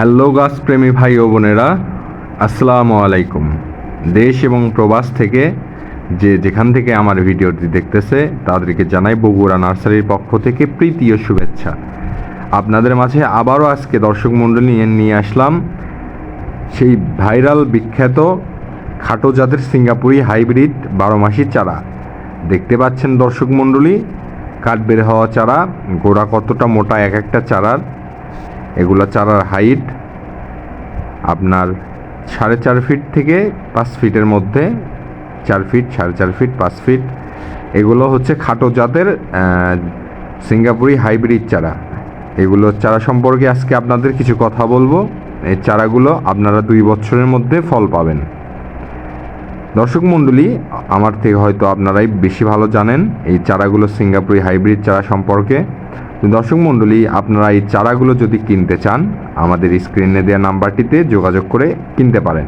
Hello গাছপ্রেমী ভাই ও বোনেরা, আসসালামু আলাইকুম। দেশ এবং প্রবাস থেকে যে যেখান থেকে আমার ভিডিওটি দেখতেছে, তাদেরকে জানাই বগুড়া নার্সারির পক্ষ থেকে প্রীতি ও শুভেচ্ছা। আপনাদের মাঝে আবারও আজকে দর্শক মণ্ডলী নিয়ে নিয়ে আসলাম সেই ভাইরাল বিখ্যাত খাটো জাতের সিঙ্গাপুরি হাইব্রিড বারো মাসি চারা। দেখতে পাচ্ছেন দর্শক মণ্ডলী কাঠ বের হওয়া চারা, গোড়া কতটা মোটা এক একটা চারার। এগুলো চারার হাইট আপনার সাড়ে চার ফিট থেকে পাঁচ ফিটের মধ্যে, চার ফিট সাড়ে চার ফিট পাঁচ ফিট এগুলো হচ্ছে খাটো জাতের সিঙ্গাপুরি হাইব্রিড চারা। এগুলো চারা সম্পর্কে আজকে আপনাদের কিছু কথা বলব। এই চারাগুলো আপনারা দুই বছরের মধ্যে ফল পাবেন। দর্শক মণ্ডলী, আমার থেকে হয়তো আপনারাই বেশি ভালো জানেন এই চারাগুলো সিঙ্গাপুরি হাইব্রিড চারা সম্পর্কে। দর্শক মণ্ডলী, আপনারা এই চারাগুলো যদি কিনতে চান, আমাদের স্ক্রিনে দেওয়া নাম্বারটিতে যোগাযোগ করে কিনতে পারেন।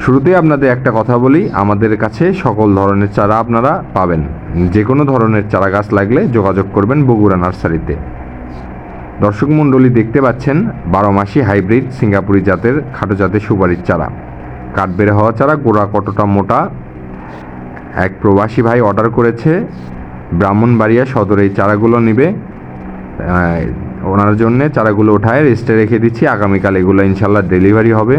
শুরুতেই আপনাদের একটা কথা বলি, আমাদের কাছে সকল ধরনের চারা আপনারা পাবেন। যে কোনো ধরনের চারা গাছ লাগলে যোগাযোগ করবেন বগুড়া নার্সারিতে। দর্শক মণ্ডলী, দেখতে পাচ্ছেন বারো মাসি হাইব্রিড সিঙ্গাপুরি জাতের খাটো জাতের সুপারির চারা। কাঠ বের হওয়া চারা, গোড়া কতটা মোটা? এক প্রবাসী ভাই অর্ডার করেছে ব্রাহ্মণবাড়িয়া সদরে এই চারাগুলো নেবে। ওনার জন্য চারাগুলো ওঠায় রেস্টে রেখে দিচ্ছি। আগামীকাল এগুলো ইনশাল্লাহ ডেলিভারি হবে।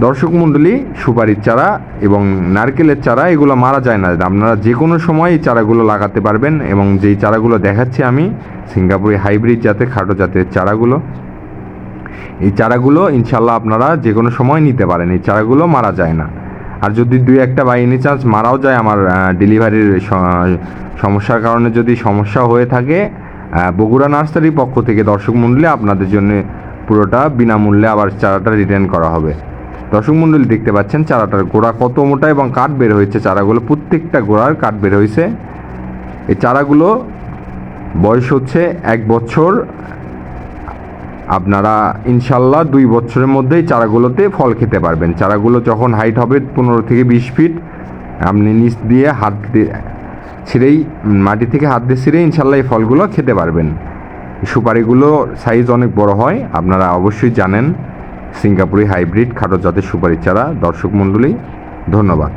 দর্শক মণ্ডলী, সুপারির চারা এবং নারকেলের চারা, এগুলো মারা যায় না। আপনারা যে কোনো সময় এই চারাগুলো লাগাতে পারবেন এবং যেই চারাগুলো দেখাচ্ছি আমি, সিঙ্গাপুরি হাইব্রিড জাতের, খাটো জাতের চারাগুলো, এই চারাগুলো ইনশাল্লাহ আপনারা যে কোনো সময় নিতে পারেন। এই চারাগুলো মারা যায় না। আর যদি দুই একটা বাই এনি চান্স মারাও যায় আমার ডেলিভারির সমস্যার কারণে যদি সমস্যা হয়ে থাকে বগুড়া নার্সারির পক্ষ থেকে দর্শক মণ্ডলী আপনাদের জন্য পুরোটা বিনামূল্যে আবার চারাটা রিটার্ন করা হবে। দর্শক মণ্ডলী দেখতে পাচ্ছেন চারাটার গোড়া কত মোটা এবং কাঠ বের হয়েছে। চারাগুলো প্রত্যেকটা গোড়ার কাঠ বের হয়েছে। এই চারাগুলো বয়স হচ্ছে এক বছর আপনারা ইনশাল্লাহ দুই বছরের মধ্যেই চারাগুলোতে ফল খেতে পারবেন। চারাগুলো যখন হাইট হবে পনেরো থেকে বিশ ফিট আপনি নিচ দিয়ে হাত দিয়ে ছিঁড়েই, মাটি থেকে হাত দিয়ে ছিঁড়ে ইনশাল্লাহ এই ফলগুলো খেতে পারবেন। সুপারিগুলো সাইজ অনেক বড় হয়, আপনারা অবশ্যই জানেন। সিঙ্গাপুরি হাইব্রিড খাটো জাতের সুপারি চারা, দর্শক মণ্ডলী, ধন্যবাদ।